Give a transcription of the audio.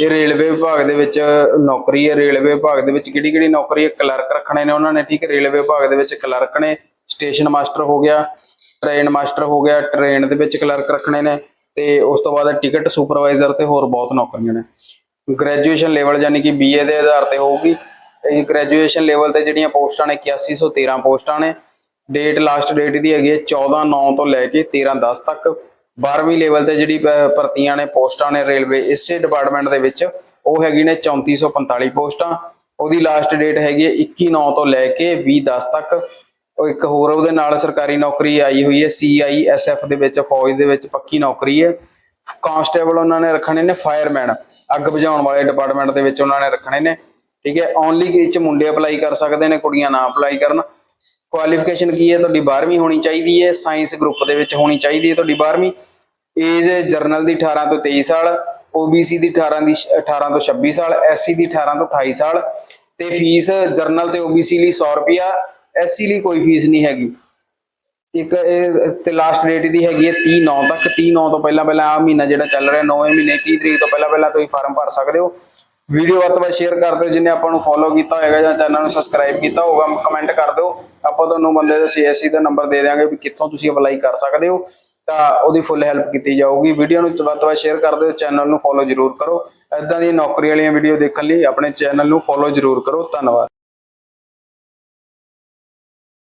ਇਹ ਰੇਲਵੇ ਵਿਭਾਗ ਦੇ ਵਿੱਚ ਨੌਕਰੀ ਹੈ। ਰੇਲਵੇ ਵਿਭਾਗ ਦੇ ਵਿੱਚ ਕਿਹੜੀ ਕਿਹੜੀ ਨੌਕਰੀ ਹੈ? ਕਲਰਕ ਰੱਖਣੇ ਨੇ ਉਹਨਾਂ ਨੇ, ਠੀਕ ਹੈ। ਰੇਲਵੇ ਵਿਭਾਗ ਦੇ ਵਿੱਚ ਕਲਰਕ ਨੇ, ਸਟੇਸ਼ਨ ਮਾਸਟਰ ਹੋ ਗਿਆ, ਟ੍ਰੇਨ ਮਾਸਟਰ ਹੋ ਗਿਆ, ਟ੍ਰੇਨ ਦੇ ਵਿੱਚ ਕਲਰਕ ਰੱਖਣੇ ਨੇ ਤੇ ਉਸ ਤੋਂ ਬਾਅਦ ਟਿਕਟ ਸੁਪਰਵਾਈਜ਼ਰ ਤੇ ਹੋਰ ਬਹੁਤ ਨੌਕਰੀਆਂ ਨੇ। ਗ੍ਰੈਜੂਏਸ਼ਨ ਲੈਵਲ ਯਾਨੀ ਕਿ ਬੀਏ ਦੇ ਆਧਾਰ ਤੇ ਹੋਊਗੀ। ਇਹ ਗ੍ਰੈਜੂਏਸ਼ਨ ਲੈਵਲ ਤੇ ਜਿਹੜੀਆਂ ਪੋਸਟਾਂ ਨੇ 8113 ਪੋਸਟਾਂ ਨੇ। ਡੇਟ ਲਾਸਟ ਡੇਟ ਦੀ ਹੈਗੀ ਹੈ 14 9 ਤੋਂ ਲੈ ਕੇ 13 10 ਤੱਕ। 12ਵੀਂ ਲੈਵਲ ਤੇ ਜਿਹੜੀ ਪ- ਭਰਤੀਆਂ ਨੇ ਪੋਸਟਾਂ ਨੇ ਰੇਲਵੇ, ਇਸੇ ਡਿਪਾਰਟਮੈਂਟ ਦੇ ਵਿੱਚ ਉਹ ਹੈਗੀ ਨੇ 3445 ਪੋਸਟਾਂ। ਉਹਦੀ ਲਾਸਟ ਡੇਟ ਹੈਗੀ ਹੈ 21 9 ਤੋਂ ਲੈ ਕੇ 20 10 ਤੱਕ। ਉਹ ਇੱਕ ਹੋਰ ਉਹਦੇ ਨਾਲ ਸਰਕਾਰੀ ਨੌਕਰੀ ਆਈ ਹੋਈ ਹੈ ਸੀਆਈਐਸਐਫ ਦੇ ਵਿੱਚ, ਫੌਜ ਦੇ ਵਿੱਚ ਪੱਕੀ ਨੌਕਰੀ ਹੈ। ਕਾਂਸਟੇਬਲ ਉਹਨਾਂ ਨੇ ਰੱਖਣੇ ਨੇ ਫਾਇਰਮੈਨ ਅੱਗ ਬੁਝਾਉਣ ਵਾਲੇ ਡਿਪਾਰਟਮੈਂਟ ਦੇ ਵਿੱਚ ਉਹਨਾਂ ਨੇ ਰੱਖਣੇ ਨੇ। ਠੀਕ ਹੈ ਓਨਲੀ ਕਿ ਚ ਮੁੰਡੇ ਅਪਲਾਈ ਕਰ ਸਕਦੇ ਨੇ, ਕੁੜੀਆਂ ਨਾ ਅਪਲਾਈ ਕਰਨ। ਕੁਆਲੀਫਿਕੇਸ਼ਨ ਕੀ ਹੈ? ਤੁਹਾਡੀ 12ਵੀਂ ਹੋਣੀ ਚਾਹੀਦੀ ਹੈ। ਸਾਇੰਸ ਗਰੁੱਪ ਦੇ ਵਿੱਚ ਹੋਣੀ ਚਾਹੀਦੀ ਹੈ ਤੁਹਾਡੀ 12ਵੀਂ ਏਜ ਜਰਨਲ ਦੀ 18 ਤੋਂ 23 ਸਾਲ OBC ਦੀ 18 ਦੀ 18 ਤੋਂ 26 ਸਾਲ SC ਦੀ 18 ਤੋਂ 28 ਸਾਲ ਤੇ ਫੀਸ ਜਰਨਲ ਤੇ OBC ਲਈ 100 ਰੁਪਿਆ SC ਲਈ ਕੋਈ ਫੀਸ ਨਹੀਂ ਹੈਗੀ। ਇੱਕ ਇਹ ਤੇ ਲਾਸਟ ਡੇਟ ਦੀ ਹੈਗੀ ਹੈ 30 9 ਤੱਕ। 30 9 ਤੋਂ ਪਹਿਲਾਂ ਪਹਿਲਾਂ ਆ ਮਹੀਨਾ ਜਿਹੜਾ ਚੱਲ ਰਿਹਾ 9ਵੇਂ ਮਹੀਨੇ 30 ਤਰੀਕ ਤੋਂ ਪਹਿਲਾਂ ਪਹਿਲਾਂ ਤੁਸੀਂ ਫਾਰਮ ਭਰ ਸਕਦੇ ਹੋ। ਵੀਡੀਓ ਵੱਧ ਤੋਂ ਵੱਧ ਸ਼ੇਅਰ ਕਰ ਦਿਓ। ਜਿਨੇ ਆਪਾਂ ਨੂੰ ਫੋਲੋ ਕੀਤਾ ਹੋਏਗਾ ਜਾਂ ਚੈਨਲ ਨੂੰ ਸਬਸਕ੍ਰਾਈਬ ਕੀਤਾ ਹੋਊਗਾ ਕਮੈਂਟ ਕਰ ਦਿਓ। ਆਪਾਂ ਤੁਹਾਨੂੰ ਬੰਦੇ ਦਾ ਸੀਐਸਸੀ ਦਾ ਨੰਬਰ ਦੇ ਦਿਆਂਗੇ ਵੀ ਕਿੱਥੋਂ ਤੁਸੀਂ ਅਪਲਾਈ ਕਰ ਸਕਦੇ ਹੋ, ਤਾਂ ਉਹਦੀ ਫੁੱਲ ਹੈਲਪ ਕੀਤੀ ਜਾਊਗੀ। ਵੀਡੀਓ ਨੂੰ ਵੱਧ ਤੋਂ ਵੱਧ ਸ਼ੇਅਰ ਕਰ ਦਿਓ ਚੈਨਲ ਨੂੰ ਫੋਲੋ ਜ਼ਰੂਰ ਕਰੋ। ਐਦਾਂ ਦੀਆਂ ਨੌਕਰੀ ਵਾਲੀਆਂ ਵੀਡੀਓ ਦੇਖਣ ਲਈ ਆਪਣੇ ਚੈਨਲ ਨੂੰ ਫੋਲੋ ਜ਼ਰੂਰ ਕਰੋ। ਧੰਨਵਾਦ।